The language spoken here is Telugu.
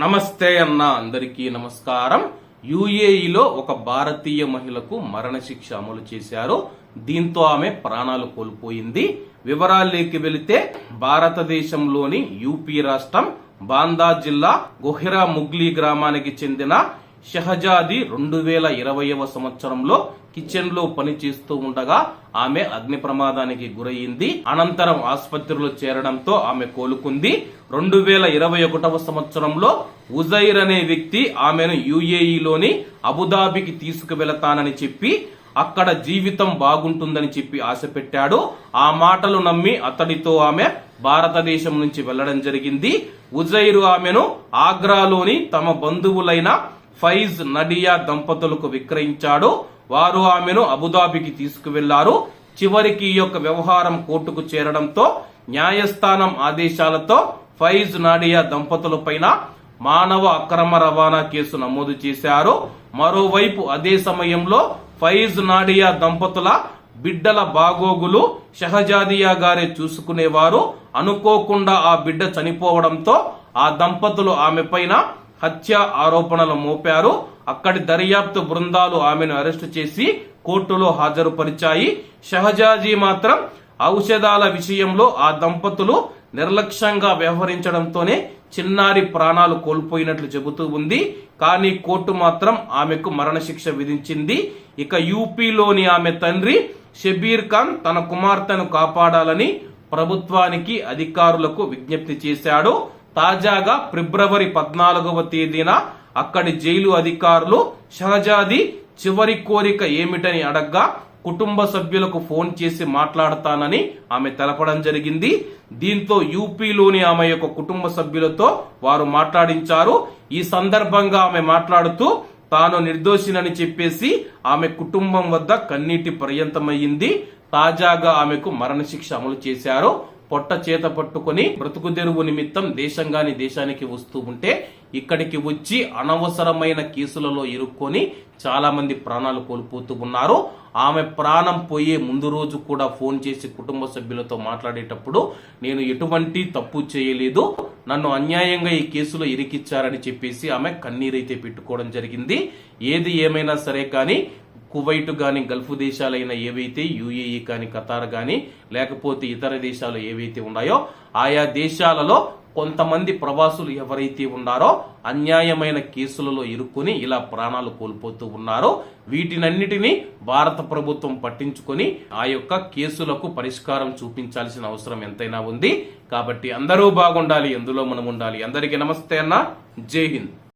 నమస్తే అన్న అందరికీ నమస్కారం. యుఏఈలో ఒక భారతీయ మహిళకు మరణశిక్ష అమలు చేశారు. దీంతో ఆమె ప్రాణాలు కోల్పోయింది. వివరాల్లోకి వెళితే భారతదేశంలోని యూపీ రాష్ట్రం బాందా జిల్లా గొహిరా ముగ్లీ గ్రామానికి చెందిన షహజాది రెండు వేల ఇరవైవ సంవత్సరంలో కిచెన్లో పనిచేస్తూ ఉండగా ఆమె అగ్ని ప్రమాదానికి గురయ్యింది అనంతరం ఆసుపత్రిలో చేరడంతో ఆమె కోలుకుంది. రెండు వేల ఇరవై ఒకటవ సంవత్సరంలో ఉజైర్ అనే వ్యక్తి ఆమెను యుఏఈలోని అబుదాబికి తీసుకువెళతానని చెప్పి అక్కడ జీవితం బాగుంటుందని చెప్పి ఆశ పెట్టాడు ఆ మాటలు నమ్మి అతడితో ఆమె భారతదేశం నుంచి వెళ్ళడం జరిగింది. ఉజైరు ఆమెను ఆగ్రాలోని తమ బంధువులైన ఫైజ్ నడియా దంపతులకు విక్రయించాడు. వారు ఆమెను అబుదాబికి తీసుకువెళ్ళారు. చివరికి ఈ యొక్క వ్యవహారం కోర్టుకు చేరడంతో న్యాయస్థానం ఆదేశాలతో ఫైజ్ నాడియా దంపతులపైన మానవ అక్రమ రవాణా కేసు నమోదు చేశారు. మరోవైపు అదే సమయంలో ఫైజ్ నాడియా దంపతుల బిడ్డల బాగోగులు షహజాదియా గారే చూసుకునేవారు. అనుకోకుండా ఆ బిడ్డ చనిపోవడంతో ఆ దంపతులు ఆమె పైన హత్య ఆరోపణలు మోపారు. అక్కడి దర్యాప్తు బృందాలు ఆమెను అరెస్టు చేసి కోర్టులో హాజరుపరిచాయి. షహజాజీ మాత్రం ఔషధాల విషయంలో ఆ దంపతులు నిర్లక్ష్యంగా వ్యవహరించడంతోనే చిన్నారి ప్రాణాలు కోల్పోయినట్లు చెబుతూ ఉంది. కానీ కోర్టు మాత్రం ఆమెకు మరణశిక్ష విధించింది. ఇక యూపీలోని ఆమె తండ్రి షబీర్ ఖాన్ తన కుమార్తెను కాపాడాలని ప్రభుత్వానికి అధికారులకు విజ్ఞప్తి చేశాడు. తాజాగా ఫిబ్రవరి పద్నాలుగవ తేదీన అక్కడి జైలు అధికారులు షహజాది చివరి కోరిక ఏమిటని అడగ్గా కుటుంబ సభ్యులకు ఫోన్ చేసి మాట్లాడతానని ఆమె తెలపడం జరిగింది. దీంతో యూపీలోని ఆమె యొక్క కుటుంబ సభ్యులతో వారు మాట్లాడించారు. ఈ సందర్భంగా ఆమె మాట్లాడుతూ తాను నిర్దోషినని చెప్పేసి ఆమె కుటుంబం వద్ద కన్నీటి పర్యంతమయ్యింది. తాజాగా ఆమెకు మరణశిక్ష అమలు చేశారు. పొట్ట చేత పట్టుకొని బ్రతుకు తెరువు నిమిత్తం దేశంగాని దేశానికి వస్తూ ఉంటే ఇక్కడికి వచ్చి అనవసరమైన కేసులలో ఇరుక్కొని చాలా మంది ప్రాణాలు కోల్పోతూ ఉన్నారు. ఆమె ప్రాణం పోయే ముందు రోజు కూడా ఫోన్ చేసి కుటుంబ సభ్యులతో మాట్లాడేటప్పుడు నేను ఎటువంటి తప్పు చేయలేదు. నన్ను అన్యాయంగా ఈ కేసులో ఇరికిచ్చారని చెప్పేసి ఆమె కన్నీరైతే పెట్టుకోవడం జరిగింది. ఏది ఏమైనా సరే కానీ కువైట్ కానీ గల్ఫ్ దేశాలైన ఏవైతే యుఏఈ కానీ ఖతార్ కానీ లేకపోతే ఇతర దేశాలు ఏవైతే ఉన్నాయో ఆయా దేశాలలో కొంతమంది ప్రవాసులు ఎవరైతే ఉన్నారో అన్యాయమైన కేసులలో ఇరుక్కుని ఇలా ప్రాణాలు కోల్పోతూ ఉన్నారో. వీటినన్నిటినీ భారత ప్రభుత్వం పట్టించుకొని ఆ యొక్క కేసులకు పరిష్కారం చూపించాల్సిన అవసరం ఎంతైనా ఉంది. కాబట్టి అందరూ బాగుండాలి ఎందులో మనం ఉండాలి. అందరికీ నమస్తే అన్న. జై హింద్.